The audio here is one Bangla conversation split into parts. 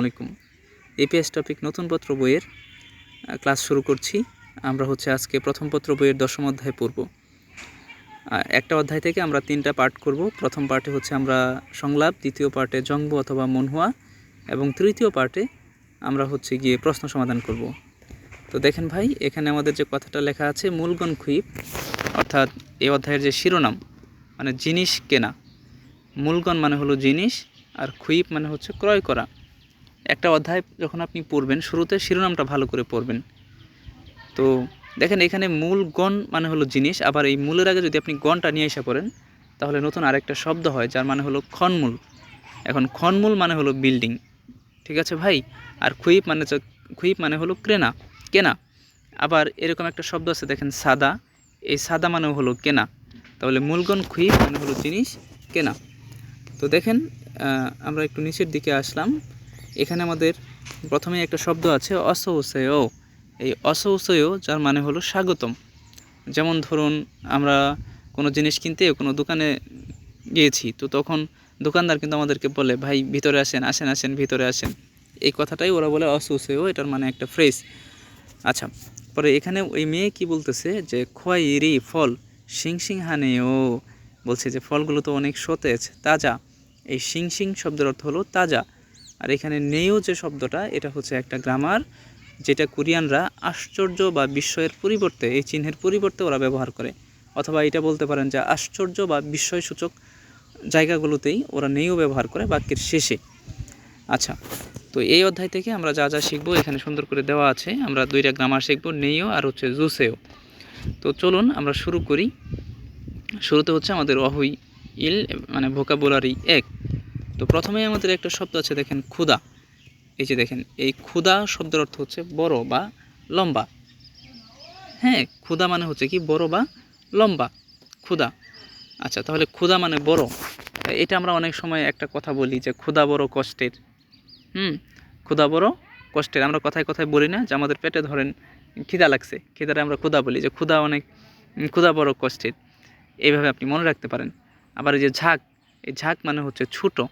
আলাইকুম। এপিএস টপিক নতুন পত্র বইয়ের ক্লাস শুরু করছি। আমরা হচ্ছে আজকে প্রথম পত্র বইয়ের দশম অধ্যায় পড়ব। একটা অধ্যায় থেকে আমরা তিনটা পার্ট করব। প্রথম পার্টে হচ্ছে আমরা সংলাপ, দ্বিতীয় পার্টে জঙ্গ অথবা মনহুয়া এবং তৃতীয় পার্টে আমরা হচ্ছে গিয়ে প্রশ্ন সমাধান করব। তো দেখেন ভাই, এখানে আমাদের যে কথাটা লেখা আছে, মূলগণ খুইপ অর্থাৎ এই অধ্যায়ের যে শিরোনাম মানে জিনিস কেনা। মূলগণ মানে হলো জিনিস, আর খুইপ মানে হচ্ছে ক্রয় করা। একটা অধ্যায় যখন আপনি পড়বেন, শুরুতে শিরোনামটা ভালো করে পড়বেন। তো দেখেন, এখানে মূল গণ মানে হলো জিনিস, আবার এই মূলের আগে যদি আপনি গণটা নিয়ে এসে পড়েন, তাহলে নতুন আরেকটা শব্দ হয়, যার মানে হলো খনমূল। এখন খনমূল মানে হলো বিল্ডিং, ঠিক আছে ভাই? আর খুইপ মানে খুইপ মানে হলো ক্রেনা কেনা। আবার এরকম একটা শব্দ আছে, দেখেন, সাদা। এই সাদা মানে হলো কেনা। তাহলে মূলগণ খুইপ মানে হলো জিনিস, কেনা। তো দেখেন আমরা একটু নিচের দিকে আসলাম। এখানে আমাদের প্রথমে একটা শব্দ আছে অসৌসেয়। এই অসৌসেয়, যার মানে হলো স্বাগতম। যেমন ধরুন, আমরা কোনো জিনিস কিনতে, কোনো দোকানে গিয়েছি, তো তখন দোকানদার কিন্তু আমাদেরকে বলে, ভাই, ভিতরে আসেন আসেন আসেন, ভিতরে আসেন। এই কথাটাই ওরা বলে অসৌসেয়, এটার মানে একটা ফ্রেজ আচ্ছা পরে এখানে ওই মেয়ে কি বলতেছে যে খোয়াইরি ফল শিং হানেও। বলছে যে, ফলগুলো তো অনেক সতেজ, তাজা। এই শিং শিং শব্দের অর্থ হলো তাজা। আর এখানে নেও যে শব্দটা, এটা হচ্ছে একটা গ্রামার যেটা কোরিয়ানরা আশ্চর্য বা বিস্ময়ের পরিবর্তে, এই চিহ্নের পরিবর্তে ওরা ব্যবহার করে। অথবা এটা বলতে পারেন যে আশ্চর্য বা বিস্ময়সূচক জায়গাগুলোতেই ওরা নেও ব্যবহার করে বাক্যের শেষে। আচ্ছা তো এই অধ্যায় থেকে আমরা যা যা শিখব এখানে সুন্দর করে দেওয়া আছে। আমরা দুইটা গ্রামার শিখব, নেইও আর হচ্ছে জুসেও। তো চলুন আমরা শুরু করি। শুরুতে হচ্ছে আমাদের অহুই ইল মানে ভোকাবুলারি এক। তো প্রথমেই আমাদের একটা শব্দ আছে, দেখেন ক্ষুদা এই যে দেখেন, এই ক্ষুদা শব্দের অর্থ হচ্ছে বড় বা লম্বা। হ্যাঁ ক্ষুদা মানে হচ্ছে কি, বড় বা লম্বা ক্ষুদা আচ্ছা তাহলে ক্ষুদা মানে বড়। এটা আমরা অনেক সময় একটা কথা বলি যে ক্ষুদা বড় কষ্টের। হুম ক্ষুদা বড় কষ্টের। আমরা কথায় কথায় বলি না যে আমাদের পেটে ধরেন খিদা লাগছে, খিদারে আমরা ক্ষুদা বলি যে ক্ষুদা অনেক ক্ষুদা বড় কষ্টের। এইভাবে আপনি মনে রাখতে পারেন। আবার এই যে ঝাঁক, এই ঝাঁক মানে হচ্ছে ছোটো।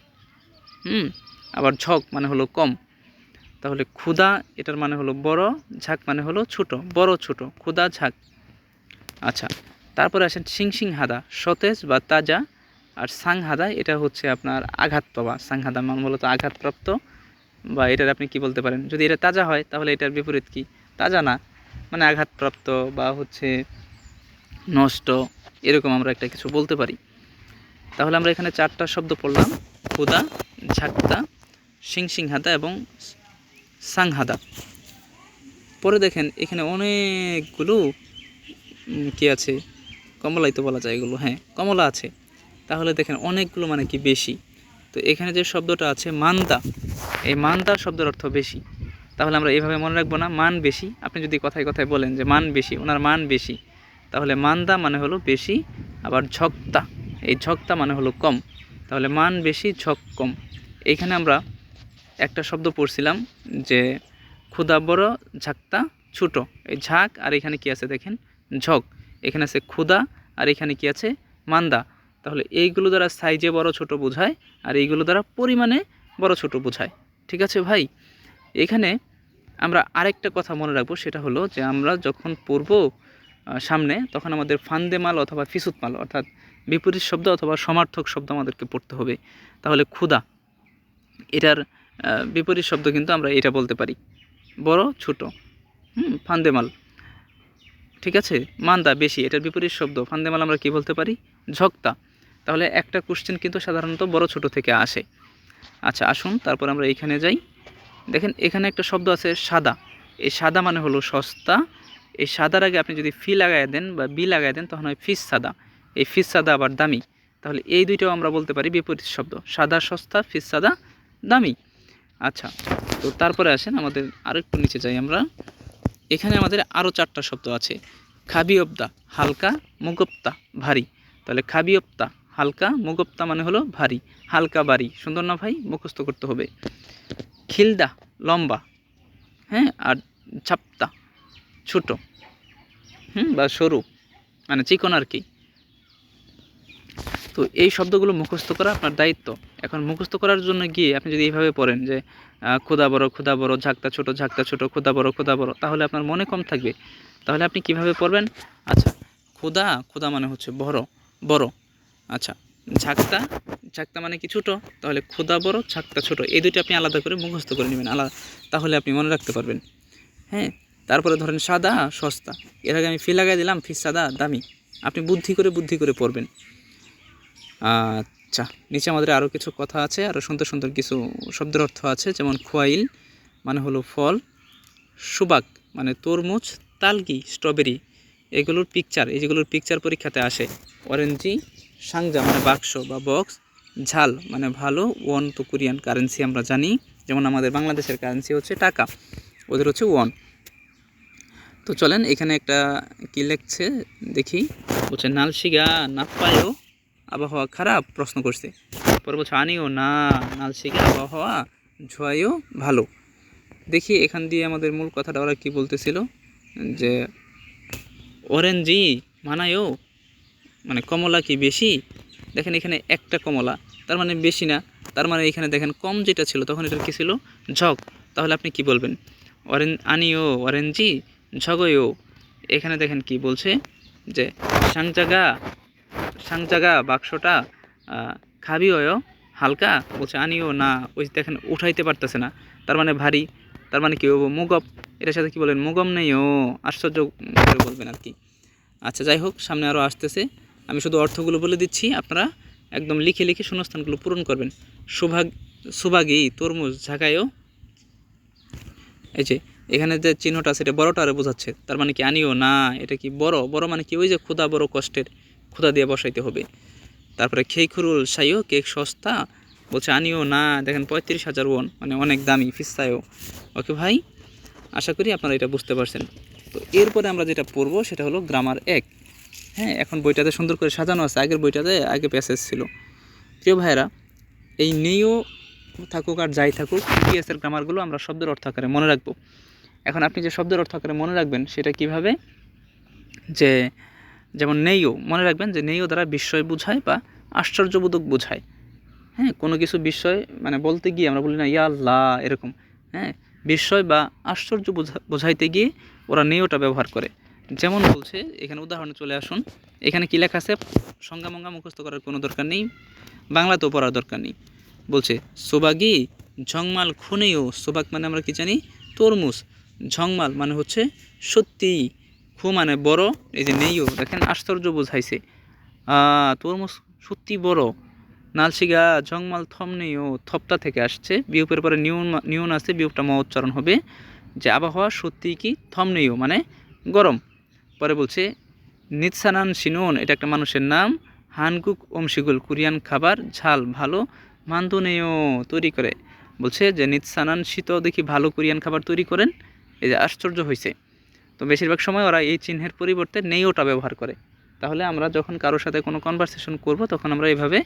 হুম, আবার ঝক মানে হলো কম। তাহলে ক্ষুদা, এটার মানে হলো বড়, ঝাঁক মানে হলো ছোট, বড় ছোট, ক্ষুদা, ঝাঁক। আচ্ছা তারপরে আসেন সিং সিং হাদা, সতেজ বা তাজা। আর সাং হাদা, এটা হচ্ছে আপনার আঘাত পাওয়া। সাং হাদা মানে মূলত আঘাতপ্রাপ্ত বা এটার আপনি কি বলতে পারেন? যদি এটা তাজা হয়, তাহলে এটার বিপরীত কি? তাজা না মানে আঘাতপ্রাপ্ত বা হচ্ছে নষ্ট, এরকম আমরা একটা কিছু বলতে পারি। তাহলে আমরা এখানে চারটা শব্দ পড়লাম, ক্ষুদা ঝাক্তা সিংসিংহাদা এবং সাংহাদা। পরে দেখেন, এখানে অনেকগুলো কি আছে? কমলাই তো বলা যায় এগুলো হ্যাঁ কমলা আছে। তাহলে দেখেন, অনেকগুলো মানে কি বেশি। তো এখানে যে শব্দটা আছে, মান্দা, এই মান্দা শব্দের অর্থ বেশি। তাহলে আমরা এইভাবে মনে রাখব না, মান বেশি। আপনি যদি কথায় কথায় বলেন যে মান বেশি, ওনার মান বেশি, তাহলে মান্দা মানে হলো বেশি, আবার ঝক্তা, এই ঝক্তা মানে হলো কম। তাহলে মান বেশি ঝক কম। এইখানে আমরা একটা শব্দ পড়ছিলাম যে ক্ষুদা বড়, ঝাঁকতা ছোটো। এই ঝাঁক আর এখানে কি আছে দেখেন? ঝক। এখানে আছে ক্ষুদা আর এখানে কি আছে? মান্দা। তাহলে এইগুলো দ্বারা সাইজে বড়, ছোট বোঝায় আর এইগুলো দ্বারা পরিমাণে বড়, ছোট বোঝায়। ঠিক আছে ভাই? এখানে আমরা আরেকটা কথা মনে রাখব, সেটা হলো যে আমরা যখন পড়ব সামনে, তখন আমাদের ফান্দে মাল অথবা ফিসুত মাল, অর্থাৎ বিপরীত শব্দ অথবা সমার্থক শব্দ আমাদেরকে পড়তে হবে। তাহলে ক্ষুদা এটার বিপরীত শব্দ কিন্তু আমরা এটা বলতে পারি। বড়, ছোট, হুম, ফান্দেমাল। ঠিক আছে? মান্দা, বেশি, এটার বিপরীত শব্দ। ফান্দেমাল আমরা কি বলতে পারি? ঝক্তা। তাহলে একটা কোশ্চেন কিন্তু সাধারণত বড়, ছোট থেকে আসে। আচ্ছা আসুন, তারপর আমরা এইখানে যাই। দেখেন, এখানে একটা শব্দ আছে সাদা। এই সাদা মানে হলো সস্তা। এই সাদার আগে আপনি যদি ফি লাগাই দেন বা বি লাগাই দেন, তখন হয় ফিস সাদা। এই ফিস সাদা আবার দামি। তাহলে এই দুইটাও আমরা বলতে পারি বিপরীত শব্দ। সাদা সস্তা ফিস সাদা দামি। আচ্ছা তো তারপরে আসেন আমাদের আরেকটু নিচে যাই আমরা। এখানে আমাদের আরও চারটা শব্দ আছে। খাবি খাবিয়প্তা, হালকা, মুগপ্তা, ভারী। তাহলে খাবি খাবিয়প্তা, হালকা, মুগপ্তা মানে হলো ভারী। হালকা বাড়ি সুন্দর না ভাই? মুখস্থ করতে হবে। খিলদা, লম্বা। হ্যাঁ আর ছাপ্তা ছোট। হুম, বা সরু। মানে চিকন আর কি। তো এই শব্দগুলো মুখস্থ করা আপনার দায়িত্ব। এখন মুখস্থ করার জন্য গিয়ে আপনি যদি এইভাবে পড়েন যে ক্ষুদা বড়, খোদা বড়, ঝাঁকটা ছোট ঝাঁকটা ছোট, খোদা বড় খোদা বড় তাহলে আপনার মনে কম থাকবে। তাহলে আপনি কীভাবে পড়বেন? আচ্ছা ক্ষুদা ক্ষুদা মানে হচ্ছে বড় বড় আচ্ছা ঝাঁকটা ঝাঁকটা মানে কি ছোট তাহলে ক্ষুদা বড়, ঝাঁকটা ছোট এই দুইটা আপনি আলাদা করে মুখস্থ করে নেবেন, আলাদা, তাহলে আপনি মনে রাখতে পারবেন। হ্যাঁ তারপরে ধরেন সাদা, সস্তা, এর আগে আমি ফি লাগাই দিলাম, ফি সাদা, দামি, আপনি বুদ্ধি করে বুদ্ধি করে পড়বেন। আচ্ছা নিচে আমাদের আরও কিছু কথা আছে আরও সুন্দর সুন্দর কিছু শব্দের অর্থ আছে, যেমন খোয়াইল মানে হলো ফল সুবাক মানে তরমুজ, তালগি, স্ট্রবেরি, এগুলোর পিকচার এই যেগুলোর পিকচার পরীক্ষাতে আসে। অরেঞ্জি, সাংজা মানে বাক্স বা বক্স ঝাল মানে ভালো ওয়ান তো কোরিয়ান কারেন্সি আমরা জানি, যেমন আমাদের বাংলাদেশের কারেন্সি হচ্ছে টাকা, ওদের হচ্ছে ওয়ান তো চলেন, এখানে একটা কি লেখছে, দেখি, বলছে, নালশিগা নাপ্পায়ও আবহাওয়া খারাপ, প্রশ্ন করছে। পরে বলছে আনিও না নালশিগা আবহাওয়া, ঝোয়াইও ভালো। দেখি এখান দিয়ে আমাদের মূল কথাটা ওরা কী বলতেছিল, যে অরেঞ্জি মানায়ও মানে কমলা কি বেশি? দেখেন এখানে একটা কমলা, তার মানে বেশি না, তার মানে এখানে দেখেন কম যেটা ছিল, তখন এটা কী ছিল? ঝক তাহলে আপনি কি বলবেন? অরেন, আনিও, অরেঞ্জি ঝগয়ও এখানে দেখেন কি বলছে, যে সাংজাগা সাংজাগা বাক্সটা খাবি অয় হালকা? বলছে, আনিও না, ওই দেখেন, উঠাইতে পারতেছে না। তার মানে ভারী, তার মানে কি মুগপ এটার সাথে কি বলেন মুগম নেই ও, আশ্চর্য করে বলবেন আর কি। আচ্ছা যাই হোক, সামনে আরও আসতেছে। আমি শুধু অর্থগুলো বলে দিচ্ছি, আপনারা একদম লিখে লিখে শূন্যস্থানগুলো পূরণ করবেন। সুভাগ, সুভাগী, তরমুজ ঝাঁকায়ও এই যে, এখানে যে চিহ্নটা আছে, এটা বড়টা আরে বোঝাচ্ছে। তার মানে কি আনিও না, এটা কি বড়? বড় মানে কি ওই যে ক্ষুদা বড় কষ্টের। ক্ষুদা দিয়ে বসাইতে হবে। তারপরে খেইখুরুল সাইও কেক সস্তা, বলছে, আনিও না, দেখেন পঁয়ত্রিশ হাজার ওয়ান মানে অনেক দামি, ফিস্তায়ও। ওকে ভাই, আশা করি আপনারা এটা বুঝতে পারছেন। তো এরপরে আমরা যেটা পড়ব সেটা হলো গ্রামার এক। হ্যাঁ এখন বইটাতে সুন্দর করে সাজানো আছে, আগের বইটাতে আগে প্যাসেজ ছিল। প্রিয় ভাইয়েরা, এই নেইও থাকুক আর যাই থাকুক ইতিহাসের গ্রামারগুলো আমরা শব্দের অর্থ আকারে মনে রাখব। এখন আপনি যে শব্দের অর্থ আকারে মনে রাখবেন, সেটা কীভাবে? যে যেমন নেইও, মনে রাখবেন যে নেইও দ্বারা বিস্ময় বোঝায় বা আশ্চর্যবোধক বোঝায়। হ্যাঁ কোনো কিছু বিস্ময় মানে বলতে গিয়ে আমরা বলি না, ইয়া আল্লাহ, এরকম। হ্যাঁ বিস্ময় বা আশ্চর্য বোঝা, বোঝাইতে গিয়ে ওরা নেইওটা ব্যবহার করে। যেমন বলছে, এখানে উদাহরণে চলে আসুন। এখানে কী লেখা আছে? সংজ্ঞা মঙ্গা মুখস্থ করার কোনো দরকার নেই, বাংলাতেও পড়ার দরকার নেই। বলছে, সোবাগি ঝংমাল খুনেও, সোবাগ মানে আমরা কি জানি? তরমুজ। ঝংমাল মানে হচ্ছে সত্যি খু মানে বড়, এই যে নেইও, দেখেন আশ্চর্য বোঝাইছে। তরমুজ সত্যি বড়। নালসিগা ঝংমাল থম নেইও, থপটা থেকে আসছে। বিউপের পরে নিউন নিউন আছে বিউপটা ম উচ্চারণ হবে। যে আবহাওয়া সত্যি কি থম নেইও মানে গরম। পরে বলছে, নিৎসানান সিনুন, এটা একটা মানুষের নাম। হানকুক ওমশিগুল, কোরিয়ান খাবার, ঝাল ভালো মান্দনেও তৈরি করে। বলছে যে নিৎসানান শীত দেখি ভালো কোরিয়ান খাবার তৈরি করেন। এই যে আশ্চর্য হয়েছে তো বেশিরভাগ সময় ওরা এই চিহ্নের পরিবর্তে নেই ওটা ব্যবহার করে। তাহলে আমরা যখন কারোর সাথে কোনো কনভারসেশন করব, তখন আমরা এইভাবে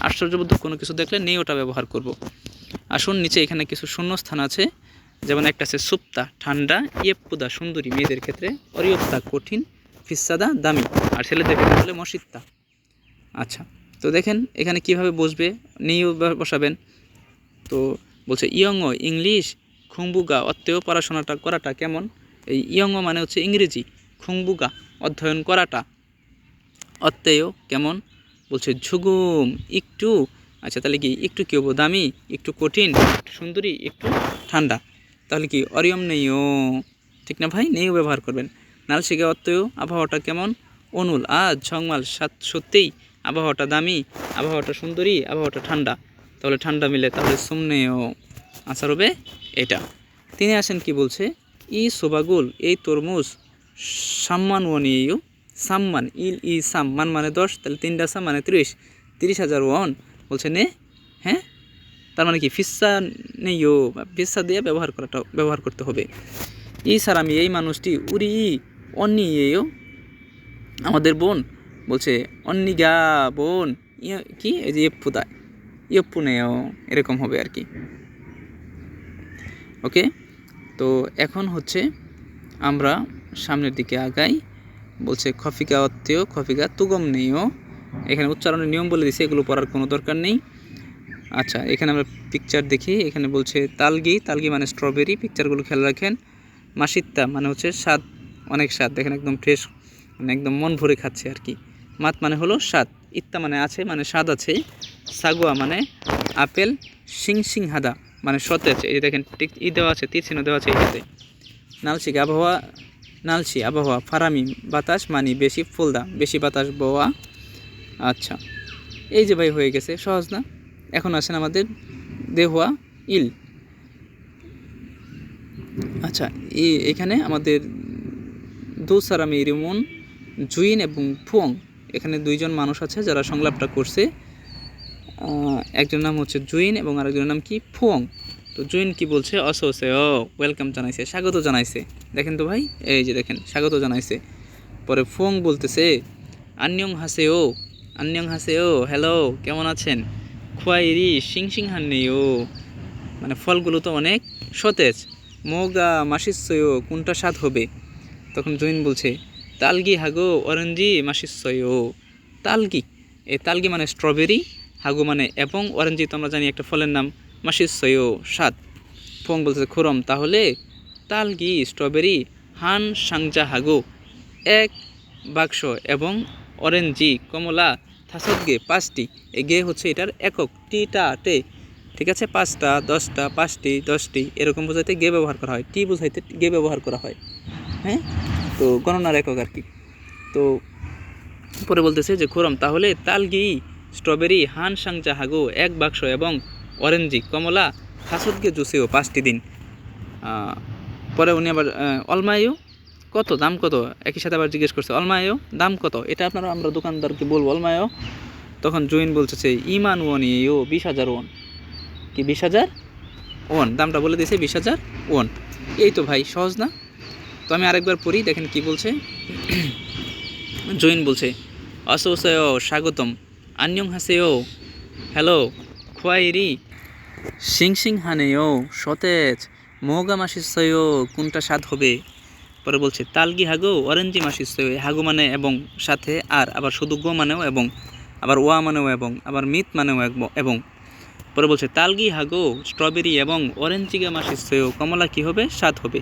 আশ্চর্যবোধক কোনো কিছু দেখলে নেই ওটা ব্যবহার করব। আসুন, নিচে এখানে কিছু শূন্যস্থান আছে। যেমন একটা আছে, সুপ্তা, ঠান্ডা ইয়েপুদা সুন্দরী, মেয়েদের ক্ষেত্রে অরিয়প্তা, কঠিন, ফিসাদা, দামি। আর ছেলেদের ক্ষেত্রে হলে মসিত্তা। আচ্ছা তো দেখেন এখানে কীভাবে বসবে নিয়েও বসাবেন। তো বলছে ইয়ঙ্গ ইংলিশ খুংবুগা অত্যেয় পড়াশোনাটা করাটা কেমন? এই ইয়ঙ্গ মানে হচ্ছে ইংরেজি, খুংবুগা, অধ্যয়ন করাটা। অত্যেয় কেমন? বলছে, ঝুগুম, একটু আচ্ছা তাহলে কি একটু কেউ দামি, একটু কঠিন, একটু সুন্দরী, একটু ঠান্ডা। তাহলে কি অরিয়ম নেইও? ঠিক না ভাই? নেইও ব্যবহার করবেন। নালশিকা অত্যয় আবহাওয়াটা কেমন? অনুল। আজ ঝংমাল, সাত সত্যিই, আবহাওয়াটা দামি, আবহাওয়াটা সুন্দরী, আবহাওয়াটা ঠান্ডা। তাহলে ঠান্ডা মিলে তাহলে সুমনেও আসার হবে এটা। তিনি আসেন কি বলছে? ই সোবাগুল, এই তরমুজ সাম্মান ওয়ানিও সাম্মান, ইল, ই সাম্মান মানে দশ, তাহলে তিনটা সাম মানে তিরিশ তিরিশ হাজার ওয়ান, বলছে নে হ্যাঁ? তার মানে কি, ফিসা নেইও ফিসা দিয়ে ব্যবহার করাটা, ব্যবহার করতে হবে। ই স্যার আমি এই মানুষটি উরি ই অন্নি এও আমাদের বোন, বলছে অন্নিগা বোন ইয়ে কি? এই যে ইয়প্পুদা ইয়প্পুনেও এরকম হবে আর কি। ওকে? তো এখন হচ্ছে আমরা সামনের দিকে আগাই। বলছে খফিকা অত্তেও খফিকা তুগম নেইও এখানে উচ্চারণের নিয়ম বলে দিছে, এগুলো পড়ার কোনো দরকার নেই। আচ্ছা এখানে আমরা পিকচার দেখি। এখানে বলছে, তালগি তালগি মানে স্ট্রবেরি পিকচারগুলো খেয়াল রাখেন। মাসিত্তা মানে হচ্ছে স্বাদ, অনেক স্বাদ। দেখেন একদম ফ্রেশ মানে একদম মন ভরে খাচ্ছে আর কি। মাত মানে হলো স্বাদ, ইত্তা মানে আছে মানে স্বাদ আছে। সাগুয়া মানে আপেল সিং সিং হাদা মানে সতেজ, এই যে দেখেন টিক ই দেওয়া আছে তীর চিহ্ন দেওয়া আছে এটাতে নালসিক আবহাওয়া, নালসি আবহাওয়া ফারামি বাতাস মানি বেশি ফুলদা, বেশি বাতাস বোয়া আচ্ছা এই যে ভাই হয়ে গেছে, সহজ না? এখন আসেন আমাদের দেহুয়া ইল। আচ্ছা এই এখানে আমাদের দোসারামি রিমন জুইন এবং ফুয়ং। এখানে দুইজন মানুষ আছে যারা সংলাপটা করছে। একজনের নাম হচ্ছে জুইন এবং আরেকজনের নাম কি ফুয়ং। তো জুইন কি বলছে? অসোসে ও ওয়েলকাম জানাইছে, স্বাগত জানাইছে। দেখেন তো ভাই, এই যে দেখেন, স্বাগত জানাইছে। পরে ফুয়ং বলতেছে, আন্যং হাসে ও, আন্যং হাসে ও হ্যালো কেমন আছেন? খোয়াইরি সিং সিং হান্নি ও। মানে ফলগুলো তো অনেক সতেজ। মোগা মাসিসয়, কোনটা স্বাদ হবে? তখন জৈন বলছে, তালগি হাগো, অরেঞ্জি মাসিসয়। তালগি এই তালগি মানে স্ট্রবেরি হাগু মানে এবং অরেঞ্জি তো আমরা জানি একটা ফলের নাম মাসিসয় সাত ফং বলছে খুরম। তাহলে তালগি, স্ট্রবেরি, হান, সাংজা, হাগু, এক বাক্স এবং অরেঞ্জি, কমলা, থাসদগে পাঁচটি। গে হচ্ছে এটার একক। টিটা টে ঠিক আছে, পাঁচটা, দশটা, পাঁচটি, দশটি, এরকম বোঝাইতে গে ব্যবহার করা হয়। টি বোঝাইতে গে ব্যবহার করা হয়। হ্যাঁ? তো গণনার একক আর কি। তো পরে বলতেছে যে খুরম, তাহলে তালগি স্ট্রবেরি, হান সাংজা হাগু এক বাক্স এবং অরেঞ্জি, কমলা খাসদগে জুসেও পাঁচটি দিন। পরে উনি আবার অলমায়ু কত? দাম কত? একই সাথে আবার জিজ্ঞেস করছে অলমায়ো দাম কত? এটা আপনারা, আমরা দোকানদারকে বলব অলমায়ো তখন জুইন বলছে ইমান ওয়ান ইও বিশ হাজার ওয়ান। কি, বিশ হাজার? ওয়ান, দামটা বলে দিয়েছে বিশ হাজার ওয়ান। এই তো ভাই, সহজ না? তো আমি আরেকবার পড়ি, দেখেন কি বলছে। জৈন বলছে অসোসেও স্বাগতম। আন্যং হাসেও হ্যালো, খোয়াইরি। সিং সিং হানেও সতেজ। মৌগা মাসিসয়ও কোনটা স্বাদ হবে? পরে বলছে, তালগি হাগো, অরেঞ্জি মাসিসয়ও হাগো মানে এবং সাথে আর, আবার শুধু গো মানেও এবং, আবার ওয়া মানেও এবং, আবার মিত মানেও এবং। পরে বলছে, তালগি হাগো, স্ট্রবেরি এবং অরেঞ্জিগা মাসিসয়ও কমলা কী হবে? স্বাদ হবে।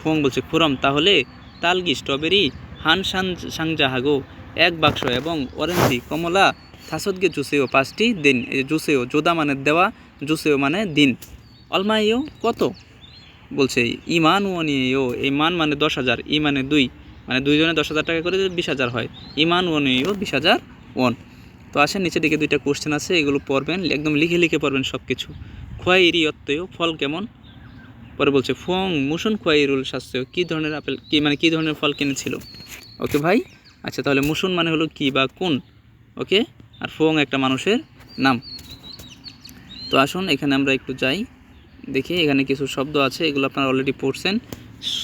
ফোং বলছে, খুরম, তাহলে তালগি, স্ট্রবেরি হান সান সাংজা হাগো, এক বাক্স এবং অরেঞ্জি, কমলা থাসদগে জুসেও পাঁচটি দিন, এই জুসেও যোদা মানে দেওয়া, জুসেও মানে দিন। অলমাইও কত? বলছে, ইমান ওয়ানিও এই মান মানে দশ হাজার, ই মানে দুই। মানে দুইজনে দশ হাজার টাকা করে বিশ হাজার হয়। ইমান ওয়ানিও বিশ হাজার ওয়ান। তো আসেন, নিচের দিকে দুইটা কোশ্চেন আছে, এগুলো পড়বেন, একদম লিখে লিখে পড়বেন সব কিছু খোয়াইরি অত্যয় ফল কেমন? পরে বলছে, ফং মুসুন খোয়াইরুল শাস্ত্র কী ধরনের আপেল, কি মানে কী ধরনের ফল কিনেছিল? ওকে ভাই আচ্ছা তাহলে মুসুন মানে হলো কি বা কোন? ওকে? আর ফং একটা মানুষের নাম। তো আসুন, এখানে আমরা একটু যাই, দেখি এখানে কিছু শব্দ আছে, এগুলো আপনারা অলরেডি পড়ছেন।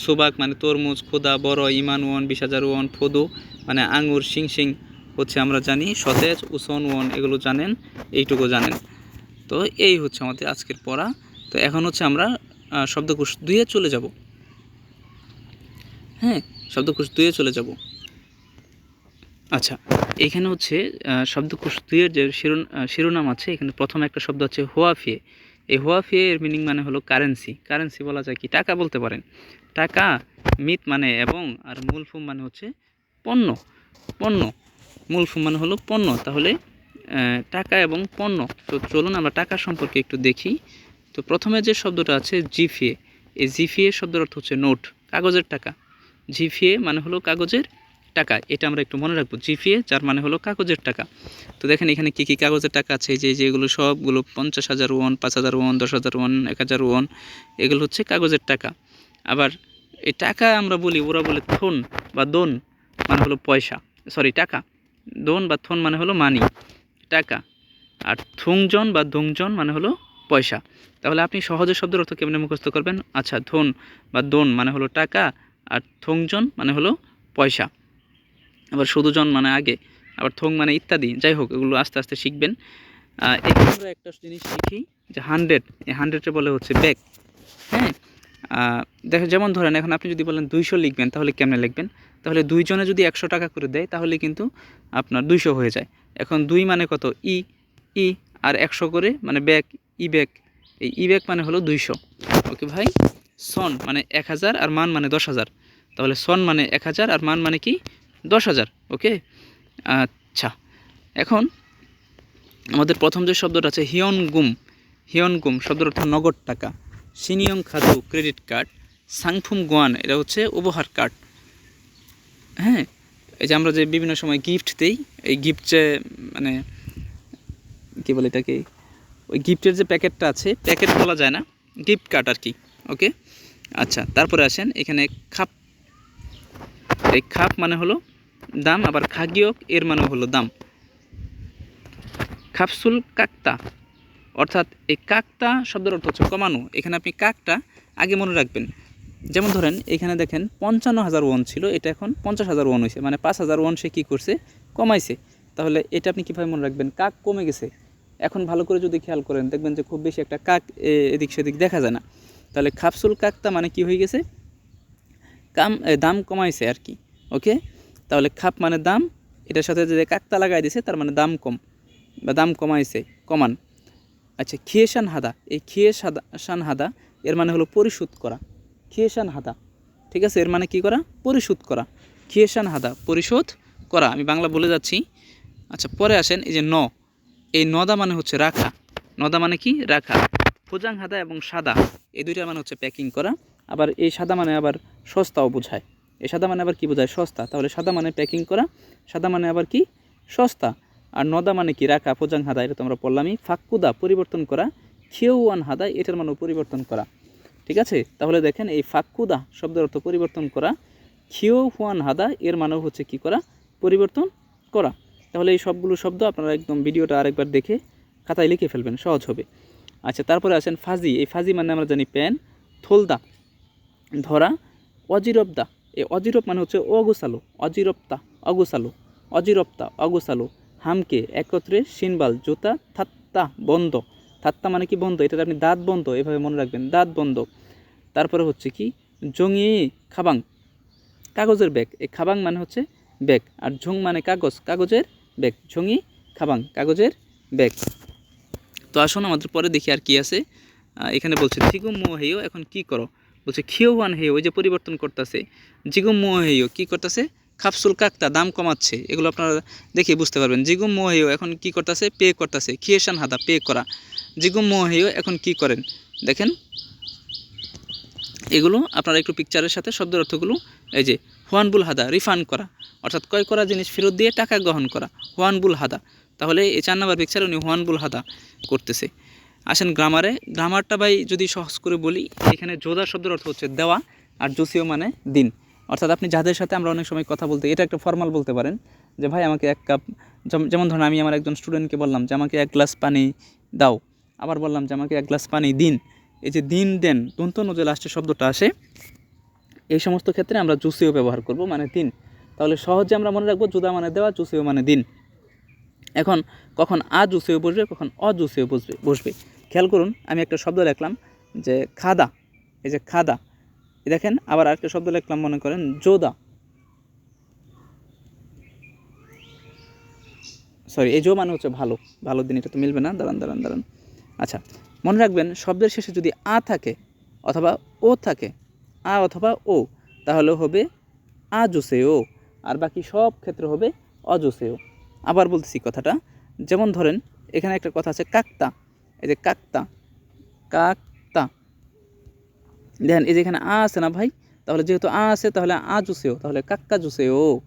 সুবাক মানে তরমুজ, খোদা, বড়, ইমান, ওয়ান, বিশ হাজার ওয়ান, ফদু মানে আঙুর সিং সিং হচ্ছে আমরা জানি, সতেজ, উসন, ওয়ান, এগুলো জানেন, এইটুকু জানেন। তো এই হচ্ছে আমাদের আজকের পড়া। তো এখন হচ্ছে আমরা শব্দকোষ দুইয়ে চলে যাব। হ্যাঁ শব্দকোষ দুইয়ে চলে যাব। আচ্ছা এখানে হচ্ছে শব্দকোষ দুইয়ের যে আহ, শিরোনাম আছে এখানে প্রথম একটা শব্দ আছে হোয়াফিয়ে এই হোয়াফিয়ে এর মিনিং মানে হলো কারেন্সি কারেন্সি বলা যায় কি? টাকা বলতে পারেন। টাকা মিত মানে এবং আর মূল ফুম মানে হচ্ছে পণ্য। পণ্য। মূল ফুম মানে হলো পণ্য। তাহলে টাকা এবং পণ্য। তো চলুন আমরা টাকা সম্পর্কে একটু দেখি। তো প্রথমে যে শব্দটা আছে জিফিয়ে এই জিফিয়ে শব্দের অর্থ হচ্ছে নোট কাগজের টাকা। জিফিয়ে মানে হলো কাগজের টাকা, এটা আমরা একটু মনে রাখব। জিফিয়ে যার মানে হলো কাগজের টাকা। তো দেখেন এখানে কী কী কাগজের টাকা আছে? যে যেগুলো সবগুলো পঞ্চাশ হাজার ওয়ান পাঁচ হাজার ওয়ান দশ হাজার ওয়ান এক হাজার ওয়ান এগুলো হচ্ছে কাগজের টাকা। আবার এই টাকা আমরা বলি, ওরা বলে থন বা দোন মানে হলো পয়সা সরি টাকা। দোন বা থন মানে হলো মানি টাকা। আর থুংজন বা দুংজন মানে হলো পয়সা। তাহলে আপনি সহজে শব্দের অর্থ কেমনে মুখস্থ করবেন? আচ্ছা ধন বা দোন মানে হলো টাকা, আর থংজন মানে হলো পয়সা। আবার শুধুজন মানে আগে, আবার থং মানে ইত্যাদি, যাই হোক, এগুলো আস্তে আস্তে শিখবেন। এখানে একটা জিনিস শিখি যে হান্ড্রেড এই হান্ড্রেডে বলে হচ্ছে ব্যাগ হ্যাঁ? দেখেন যেমন ধরেন, এখন আপনি যদি বলেন দুইশো লিখবেন, তাহলে কেমনে লিখবেন? তাহলে দুইজনে যদি একশো টাকা করে দেয়, তাহলে কিন্তু আপনার দুইশো হয়ে যায়। এখন দুই মানে কত? ই ই আর একশো করে মানে ব্যাক ই ব্যাক এই ই ব্যাক মানে হলো দুইশো। ওকে ভাই? সন মানে এক হাজার আর মান মানে দশ হাজার। তাহলে সন মানে এক হাজার আর মান মানে কি? দশ হাজার, ওকে? আচ্ছা এখন আমাদের প্রথম যে শব্দটা আছে হিয়ন গুম হিয়ন গুম শব্দের অর্থ নগদ টাকা। সিনিয়ং খাদু ক্রেডিট কার্ড, সাংফুম গোয়ান, এটা হচ্ছে উপহার কার্ড। হ্যাঁ এই যে আমরা যে বিভিন্ন সময় গিফট দিই, এই গিফট যে মানে কী বলে এটাকে? ওই গিফটের যে প্যাকেটটা আছে, প্যাকেট বলা যায় না গিফট কার্ড আর কি, ওকে? আচ্ছা তারপরে আসেন এখানে খাপ। এই খাপ মানে হলো দাম, আবার খাগিয়ক এর মানে হলো দাম। খাপসুল কাকতা। অর্থাৎ এই কাকতা শব্দের অর্থ হচ্ছে কমানো। এখানে আপনি কাকটা আগে মনে রাখবেন। যেমন ধরেন, এখানে দেখেন পঞ্চান্ন হাজার ওয়ান ছিল, এটা এখন পঞ্চাশ হাজার ওয়ান হয়েছে। মানে পাঁচ হাজার ওয়ান সে কী করছে? কমাইছে। তাহলে এটা আপনি কীভাবে মনে রাখবেন? কাক কমে গেছে। এখন ভালো করে যদি খেয়াল করেন, দেখবেন যে খুব বেশি একটা কাক এদিক সেদিক দেখা যায় না। তাহলে খাপসুল কাকতা মানে কি হয়ে গেছে? কাম দাম কমাইছে আর কি, ওকে? তাহলে খাপ মানে দাম, এটার সাথে যে কাকতা লাগাই দিছে, তার মানে দাম কম, বা দাম কমাইছে, কমান। আচ্ছা খিয়েশান হাদা, এই খিয়েশাদা, শান হাদা, এর মানে হলো পরিশোধ করা। খিয়েশান হাদা, ঠিক আছে? এর মানে কি করা? পরিশোধ করা। খিয়েশান হাদা, পরিশোধ করা। আমি বাংলা বলে যাচ্ছি। আচ্ছা পরে আসেন, এই যে ন, এই নদা মানে হচ্ছে রাখা। নদা মানে কি? রাখা। ফোজাং হাদা এবং সাদা, এই দুইটা মানে হচ্ছে প্যাকিং করা। আবার এই সাদা মানে আবার সস্তাও বোঝায়। এই সাদা মানে আবার কি বোঝায় সস্তা? তাহলে সাদা মানে প্যাকিং করা, সাদা মানে আবার কি? সস্তা। আর নদা মানে কি? রাখা, ফোজাং হাদা, এটা তো আমরা পড়লামই। ফাক্কুদা, পরিবর্তন করা। খেউয়ান হাদা, এটার মানে পরিবর্তন করা। ঠিক আছে? তাহলে দেখেন এই ফাক্কুদা শব্দের অর্থ পরিবর্তন করা। খিও হুয়ান হাদা, এর মানেও হচ্ছে কি করা? পরিবর্তন করা। তাহলে এই সবগুলো শব্দ আপনারা একদম ভিডিওটা আরেকবার দেখে খাতায় লিখে ফেলবেন, সহজ হবে। আচ্ছা তারপরে আসেন ফাজি। এই ফাজি মানে আমরা জানি প্যান, থোলদা, ধরা অজিরবদা এই অজিরব মানে হচ্ছে অগুসালো অজিরপ্তা অগুসালো অজিরপ্তা অগুসালো হামকে একত্রে সিনবাল, জুতা, থাত্তা, বন্ধ। থাত্তা মানে কি বন্ধ? এটা আপনি দাঁত বন্ধ, এভাবে মনে রাখবেন, দাঁত বন্ধ। তারপরে হচ্ছে কি? জঙ্গি খাবাং, কাগজের ব্যাগ। এই খাবাং মানে হচ্ছে ব্যাগ, আর ঝুং মানে কাগজ, কাগজের ব্যাগ। ঝুঙি খাবাং, কাগজের ব্যাগ। তো আসুন আমাদের পরে দেখি আর কি আছে। এখানে বলছে জিগুম মো হেয়, এখন কি করো? বলছে, খিওয়ান হেয় ওই যে পরিবর্তন করতেছে। জিগুম মো হেয় কি করতেছে? খাপসুল কাকতা, দাম কমাচ্ছে। এগুলো আপনারা দেখে বুঝতে পারবেন। জিগুম মো হেয় এখন কি করতেছে? পে করতেছে। খিয়েশান হাদা, পে করা। জিগুম মো হেয় এখন কি করেন? দেখেন। এগুলো আপনারা একটু পিকচারের সাথে শব্দের অর্থগুলো, এই যে, হোয়ানবুল হাদা, রিফান্ড করা। অর্থাৎ ক্রয় করা জিনিস ফেরত দিয়ে টাকা গ্রহণ করা। হুয়ানবুল হাদা। তাহলে এই চার নাম্বার পিকচারে উনি হুয়ানবুল হাদা করতেছে। আসেন গ্রামারে। গ্রামারটা ভাই যদি সহজ করে বলি, এখানে যোদা শব্দের অর্থ হচ্ছে দেওয়া আর জুসিও মানে দিন। অর্থাৎ আপনি যাদের সাথে আমরা অনেক সময় কথা বলতে, এটা একটা ফর্মাল বলতে পারেন, যে ভাই আমাকে এক কাপ যেমন ধরুন আমি আমার একজন স্টুডেন্টকে বললাম যে আমাকে এক গ্লাস পানি দাও। আবার বললাম যে আমাকে এক গ্লাস পানি দিন। এই যে দিন, দেন দন্তন যে লাস্টের শব্দটা আসে। এই সমস্ত ক্ষেত্রে আমরা জুসিও ব্যবহার করব মানে দিন। তাহলে সহজে আমরা মনে রাখব, জুদা মানে দেওয়া, জুসিও মানে দিন। এখন কখন আ জুসিও বসবে, কখন অজুসিও বসবে বসবে। খেয়াল করুন, আমি একটা শব্দ লিখলাম যে খাদা, এই যে খাদা। দেখেন, আবার আরেকটা শব্দ লিখলাম, মনে করেন, জোদা। সরি এই জো মানে হচ্ছে ভালো। ভালো দিন, এটা তো মিলবে না। দাঁড়ান দাঁড়ান দাঁড়ান। আচ্ছা মনে রাখবেন, শব্দের শেষে যদি আ থাকে, অথবা ও থাকে, আ অথবা ও, তাহলে হবে আ জুসেও আর বাকি সব ক্ষেত্রে হবে অজুসেও আবার বলতেছি কথাটা। যেমন ধরেন, এখানে একটা কথা আছে, কাকতা। এই যে কাকতা। কাকতা। দেখেন, এই যে এখানে আ আছে না ভাই? তাহলে যেহেতু আ আছে, তাহলে আ জুসেও, তাহলে কাক্কা জুসেও।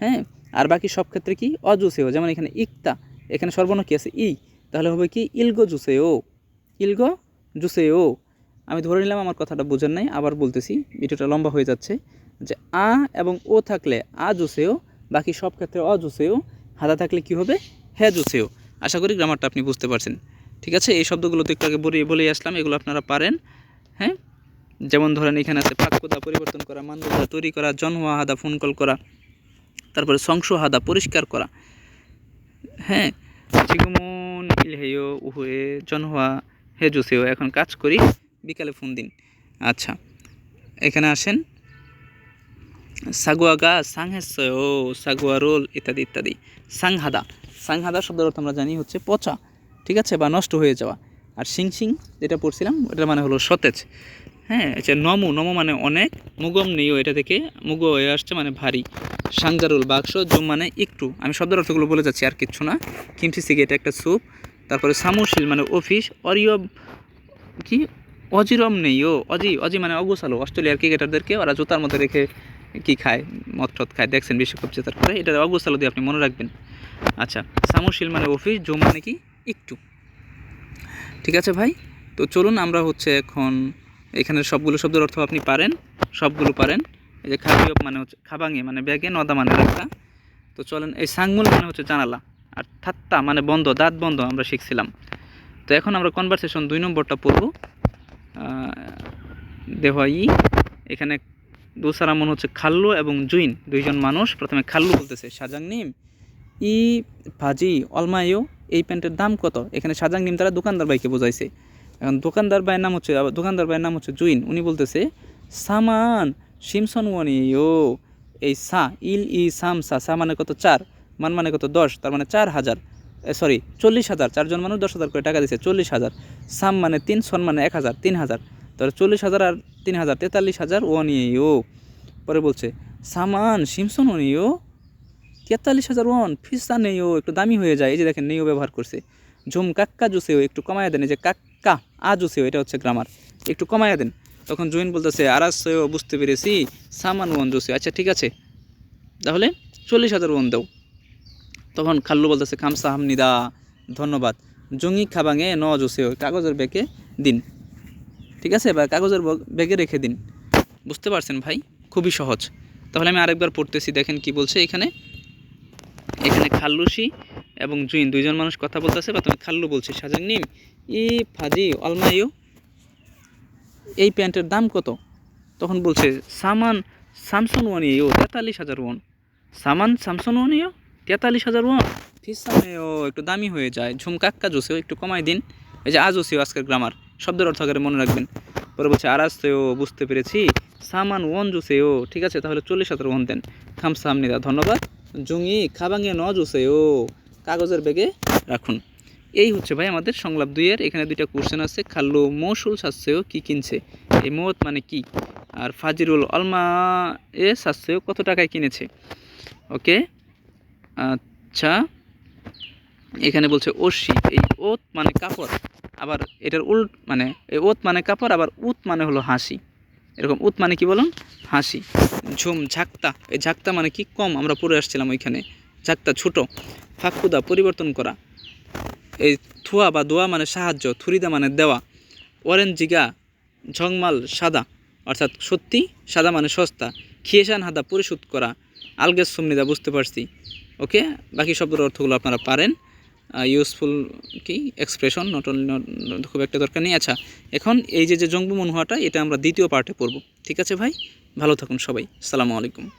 হ্যাঁ? আর বাকি সব ক্ষেত্রে কি? অজুসেও যেমন এখানে ইকতা, এখানে সর্বর্ণ কি আছে? ই। তাহলে হবে কি? ইলগো জুসেও। ইলগো জুসেও। আমি ধরে নিলাম, আমার কথাটা বোঝার নাই, আবার বলতেছি, ভিডিওটা লম্বা হয়ে যাচ্ছে যে আ এবং ও থাকলে আ জুসেও, বাকি সব ক্ষেত্রে অজুসেও হাদা থাকলে কি হবে? হ্যাঁ জুসেও। আশা করি গ্রামারটা আপনি বুঝতে পারছেন। ঠিক আছে, এই শব্দগুলো তো একটু আগে বলে বলেই আসলাম, এগুলো আপনারা পারেন। হ্যাঁ? যেমন ধরেন, এখানে আছে পাক্যতা পরিবর্তন করা মান্যতা তৈরি করা, জন্মা হাদা ফোন কল করা, তারপরে সংস হাদা পরিষ্কার করা। হ্যাঁ? জিগুমন ইলহেয়, উহুয়ে জনহা হে জুসেও। এখন কাজ করি, বিকালে ফোন দিন। আচ্ছা এখানে আসেন। সাগুয়াগা সাংহেসয় সাগুয়া রোল ইত্যাদি ইত্যাদি। সাংহাদা সাংহাদা শব্দের অর্থ আমরা জানি হচ্ছে পচা, ঠিক আছে? বা নষ্ট হয়ে যাওয়া। আর সিং সিং যেটা পড়ছিলাম এটার মানে হলো সতেজ। হ্যাঁ আচ্ছা নমু। নমু মানে অনেক, মুগম নেইও এটা থেকে। মুগ হয়ে আসছে মানে ভারী। সাংজারুল বাক্স, জুম মানে একটু। আমি শব্দের অর্থগুলো বলে যাচ্ছি, আর কিচ্ছু না। কিমচি সিগে এটা একটা স্যুপ তারপরে সামুশিল মানে অফিস অরিয় কি? অজিরম নেই ও। অজি অজি মানে অগোছালো। অস্ট্রেলিয়ার ক্রিকেটারদেরকে ওরা জুতার মধ্যে রেখে কি খায়? মদ টদ খায়। দেখছেন বিশ্বকাপ জেতার পরে। এটা অগোছালো দিয়ে আপনি মনে রাখবেন। আচ্ছা সামুশিল মানে অফিস জুম মানে কি একটু। ঠিক আছে ভাই? তো চলুন আমরা হচ্ছে এখন এখানে সবগুলো শব্দের অর্থ আপনি পারেন, সবগুলো পারেন। এই যে খাবিয়প মানে হচ্ছে খাবাঙে মানে ব্যাগে নদা মানে রাখা তো চলেন, এই সাংমুল মানে হচ্ছে জানালা। আর থাত্তা মানে বন্ধ, দাঁত বন্ধ আমরা শিখছিলাম। তো এখন আমরা কনভারসেশন দুই নম্বরটা পড়ব। দেহাই এখানে দুসারা মনে হচ্ছে খাল্লু এবং জুইন, দুইজন মানুষ। প্রথমে খাল্লু বলতেছে, সাজাং নিম, ই ভাজি অলমাইও, এই প্যান্টের দাম কত? এখানে সাজাং নিম তারা দোকানদার ভাইকে বোঝাইছে। এখন দোকানদার ভাইয়ের নাম হচ্ছে, দোকানদার ভাইয়ের নাম হচ্ছে জুইন। উনি বলতেছে, সামান সিমসন ওয়ানি ও এই সা, ইল ই সাম সা সা মানে কত চার, মান মানে কত দশ, তার মানে চার হাজার সরি চল্লিশ হাজার, চারজন মানুষ দশ হাজার করে টাকা দিচ্ছে চল্লিশ হাজার। সাম মানে তিন, সন মানে এক হাজার, তিন হাজার। তাহলে চল্লিশ হাজার আর তিন হাজার, তেতাল্লিশ হাজার ওয়ান ও পরে বলছে, সামান সিমসন ও নিয়ে ও তেতাল্লিশ হাজার ওয়ান, ফিসা নেইও একটু দামি হয়ে যায়। এই যে দেখেন নেইও ব্যবহার করছে। ঝুম কাক্কা জুসেও একটু কমায়া দেন। এই যে কাক্কা আ জুসেও এটা হচ্ছে গ্রামার একটু কমায়া দেন। তখন জুইন বলতেছে আরাসেও বুঝতে পেরেছি, সামান ওয়ান জুসে। আচ্ছা ঠিক আছে। তাহলে চল্লিশ হাজার ওয়ান দাও। তখন খাল্লু বলতেছে, খামসা হামনিদা ধন্যবাদ। জঙ্গি খাবাঙে ন জুসেও কাগজের ব্যাগে দিন। ঠিক আছে? বা কাগজের ব্যাগে রেখে দিন। বুঝতে পারছেন ভাই? খুবই সহজ। তাহলে আমি আরেকবার পড়তেছি, দেখেন কি বলছে এখানে। এখানে খাল্লুসি এবং জুইন দুইজন মানুষ কথা বলতেছে, বা তুমি খাল্লু বলছি সাজাং নিম ই ফাজি অলমাইও এই প্যান্টের দাম কত? তখন বলছে, সামান স্যামসং ওয়ান ইও তেতাল্লিশ হাজার ওয়ান সামান স্যামসং ওয়ান ইও তেতাল্লিশ হাজার ওয়ান ফিসামেও একটু দামি হয়ে যায়। ঝুমকাক্কা জোসেও একটু কমাই দিন। এই যে আজও ওসিও আজকের গ্রামার শব্দের অর্থ আকারে মনে রাখবেন। পরে বলছে আরাসেও বুঝতে পেরেছি। সামান ওয়ান জুসেও ঠিক আছে, তাহলে চল্লিশ হাজার ওয়ান দেন। খামসা আমনিদা ধন্যবাদ। জুঙি, খাবাঙে ন জুসেও কাগজের ব্যাগে রাখুন। এই হচ্ছে ভাই আমাদের সংলাপ দুইয়ের, এখানে দুইটা কোশ্চেন আছে। খাল্লু, মৌসুল সাজছেও কি কিনছে? এই মত মানে কি? আর ফাজিরুল অলমা এ সাজছেও কত টাকায় কিনেছে? ওকে আচ্ছা এখানে বলছে ওশি এই ওত মানে কাপড়। আবার এটার উল্ট মানে ওত মানে কাপড়, আবার উত মানে হলো হাসি। এরকম উত মানে কি বলুন? হাসি। ঝুম, ঝাক্তা। এই ঝাক্তা মানে কি? কম। আমরা পড়ে আসছিলাম ওইখানে। ঝাক্তা ছোট। ফাঁকুদা, পরিবর্তন করা। এই থুয়া বা দোয়া মানে সাহায্য, থুরিদা মানে দেওয়া। অরেঞ্জিগা ঝংমাল, সাদা। অর্থাৎ সত্যি, সাদা মানে সস্তা। খিয়েসান হাদা, পরিশোধ করা। আলগেস সুমনিদা বুঝতে পারছি। ওকে? বাকি শব্দের অর্থগুলো আপনারা পারেন। ইউজফুল কি? এক্সপ্রেশন নট অনলি খুব একটা দরকার নেই। আচ্ছা এখন এই যে যে জঙ্গু মনোহাটা এটা আমরা দ্বিতীয় পার্টে পড়ব। ঠিক আছে ভাই? ভালো থাকুন সবাই। সালামু আলাইকুম।